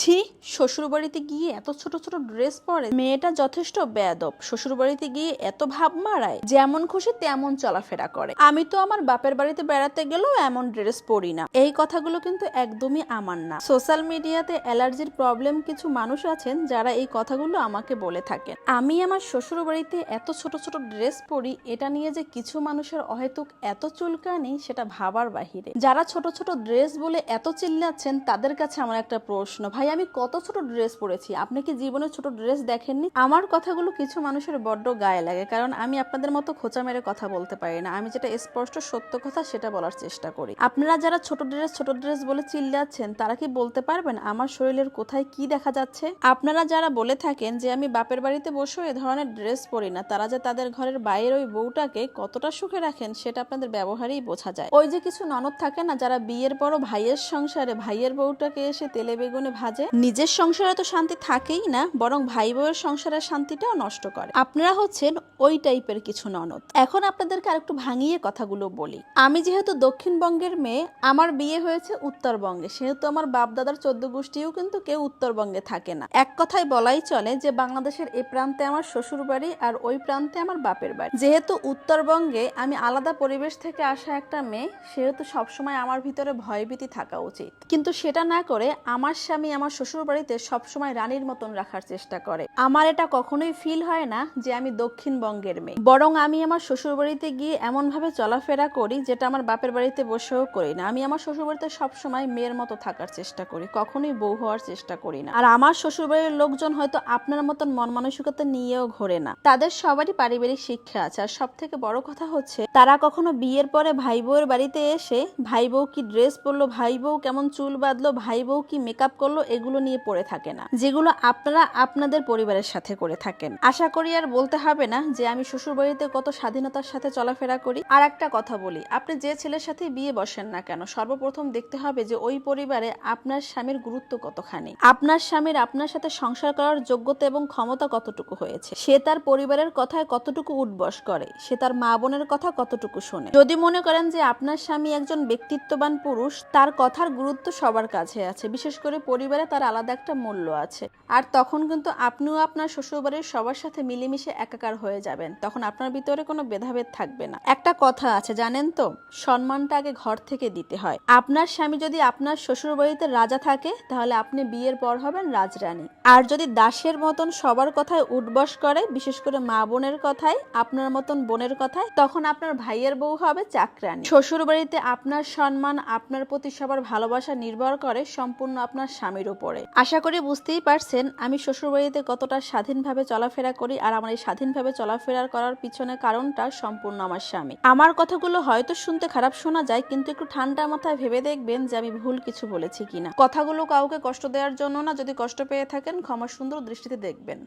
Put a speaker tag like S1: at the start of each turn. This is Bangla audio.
S1: ছি, শ্বশুরবাড়িতে গিয়ে এত ছোট ছোট ড্রেস পরে মেয়েটা যথেষ্ট বেয়াদব। শ্বশুরবাড়িতে গিয়ে এত ভাব মারায়, যেমন খুশি তেমন চলাফেরা করে। আমি তো আমার বাপের বাড়িতে বেড়াতে গেলেও এমন ড্রেস পরি না। এই কথাগুলো কিন্তু একদমই আমার না। সোশ্যাল মিডিয়াতে অ্যালার্জির প্রবলেম কিছু মানুষ আছেন যারা এই কথাগুলো আমাকে বলে থাকেন। আমি আমার শ্বশুর বাড়িতে এত ছোট ছোট ড্রেস পরি, এটা নিয়ে যে কিছু মানুষের অহেতুক এত চুলকানি, সেটা ভাবার বাহিরে। যারা ছোট ছোট ড্রেস বলে এত চিল্লাচ্ছেন, তাদের কাছে আমার একটা প্রশ্ন, ভাই আমি কত ছোট ড্রেস পরেছি। আপনি কি জীবনে ছোট ড্রেস দেখেননি? আমার কথাগুলো কিছু মানুষের বড্ড গায়ে লাগে, কারণ আমি আপনাদের মতো খোঁচা মেরে কথা বলতে পারি না। আমি যেটা স্পষ্ট সত্য কথা সেটা বলার চেষ্টা করি। আপনারা যারা ছোট ড্রেস ছোট ড্রেস বলে চিল্লাচ্ছেন, তারা কি বলতে পারবেন আমার শরীরের কোথায় কি দেখা যাচ্ছে? আপনারা যারা বলে থাকেন যে আমি বাপের বাড়িতে বসেও এ ধরনের ড্রেস পরি না, তারা যে তাদের ঘরের বাইরের ওই বউটাকে কতটা সুখে রাখেন সেটা আপনাদের ব্যবহারেই বোঝা যায়। ওই যে কিছু ননদ থাকে না, যারা বিয়ের পরও ভাইয়ের সংসারে ভাইয়ের বউটাকে এসে তেলে বেগুনে ভাজে নিজের সংসারে তো শান্তি থাকেই না, বরং ভাই বউয়ের সংসারের শান্তিটাও নষ্ট করে। আপনারা হচ্ছেন ওই টাইপের কিছু ননদ। এখন আপনাদেরকে আরেকটু ভাঙিয়ে কথাগুলো বলি। আমি যেহেতু দক্ষিণবঙ্গের মেয়ে, আমার বিয়ে হয়েছে উত্তরবঙ্গে। সেহেতু আমার বাপ দাদার চোদ্দ গোষ্ঠীও কিন্তু কেউ উত্তরবঙ্গে থাকে না। এক কথায় বলাই চলে যে, বাংলাদেশের এ প্রান্তে আমার শ্বশুর বাড়ি আর ওই প্রান্তে আমার বাপের বাড়ি। যেহেতু উত্তরবঙ্গে আমি আলাদা পরিবেশ থেকে আসা একটা মেয়ে, সেহেতু সবসময় আমার ভিতরে ভয়ভীতি থাকা উচিত। কিন্তু সেটা না করে আমার স্বামী আমার শ্বশুর বাড়িতে সবসময় রানীর মতন রাখার চেষ্টা করে। আমার এটা কখনোই ফিল হয় না যে আমি দক্ষিণবঙ্গের মেয়ে। বরং আমি আমার শ্বশুর বাড়িতে গিয়ে এমন ভাবে চলাফেরা করি যেটা আমার বাপের বাড়িতে বসেও করি না। আমি আমার শ্বশুর বাড়িতে সবসময় মেয়ের মতো থাকার চেষ্টা করি, কখনোই বউ হওয়ার চেষ্টা করি না। আর আমার শ্বশুর বাড়ির লোকজন হয়তো আপনার মতন মন মানসিকতা নিয়েও ঘোরে না। তাদের সবারই পারিবারিক শিক্ষা আছে। আর সব থেকে বড় কথা হচ্ছে, তারা কখনো বিয়ের পরে ভাই বউয়ের বাড়িতে এসে ভাই বউ কি ড্রেস পরলো ভাই বউ কেমন চুল বাঁধলো ভাই বউ কি মেকআপ করল এগুলো নিয়ে পড়ে থাকে না, যেগুলো আপনারা আপনাদের পরিবারের সাথে করে থাকেন। আশা করি আর বলতে হবে না যে আমি শ্বশুর বাড়িতে কত স্বাধীনতার সাথে চলাফেরা করি। আর একটা কথা বলি, আপনি যে ছেলের সাথে বিয়ে বসেন না কেন, সর্বপ্রথম দেখতে হবে যে ওই পরিবারে আপনার স্বামীর গুরুত্ব কতখানি। আপনার স্বামীর আপনার সাথে সংসার করার যোগ্যতা এবং ক্ষমতা কতটুকু হয়েছে। সে তার পরিবারের কথায় কতটুকু উঠবস করে, সে তার মা বোনের কথা কতটুকু শোনে। যদি মনে করেন যে আপনার স্বামী একজন ব্যক্তিত্ববান পুরুষ, তার কথার গুরুত্ব সবার কাছে আছে, বিশেষ করে পরিবারে তার আলাদা একটা মূল্য আছে। আর তখন কিন্তু আপনিও আপনার শ্বশুরবাড়ির সবার সাথে মিলেমিশে একাকার হয়ে যাবেন। তখন আপনার ভিতরে কোনো ভেদাভেদ থাকবে না। একটা কথা আছে, জানেন তো? সম্মানটা আগে ঘর থেকে দিতে হয়। আপনার স্বামী যদি আপনার শ্বশুরবাড়িতে রাজা থাকে, তাহলে আপনি বিয়ের পর হবেন রাজরানী। আর যদি দাসের মতন সবার কথায় উঠবস করে, বিশেষ করে মা বোনের কথায়, আপনার মতন বোনের কথায়, তখন আপনার ভাইয়ের বউ হবে চাকরানী। শ্বশুর বাড়িতে আপনার সম্মান, আপনার প্রতি সবার ভালোবাসা নির্ভর করে সম্পূর্ণ আপনার স্বামীর উপরে। আশা করি বুঝতেই পারছেন, আমি শ্বশুরবাড়িতে কতটা স্বাধীনভাবে চলাফেরা করি আর আমার এই স্বাধীনভাবে চলাফেরা করার পিছনে কারণটা সম্পূর্ণ আমার স্বামী। আমার কথাগুলো হয়তো শুনতে খারাপ শোনা যায়, কিন্তু একটু ঠান্ডা মাথায় ভেবে দেখবেন যে আমি ভুল কিছু বলেছি কিনা। কথাগুলো কাউকে কষ্ট দেওয়ার জন্য না, যদি কষ্ট পেয়ে থাকেন, ক্ষমা সুন্দর দৃষ্টিতে দেখবেন।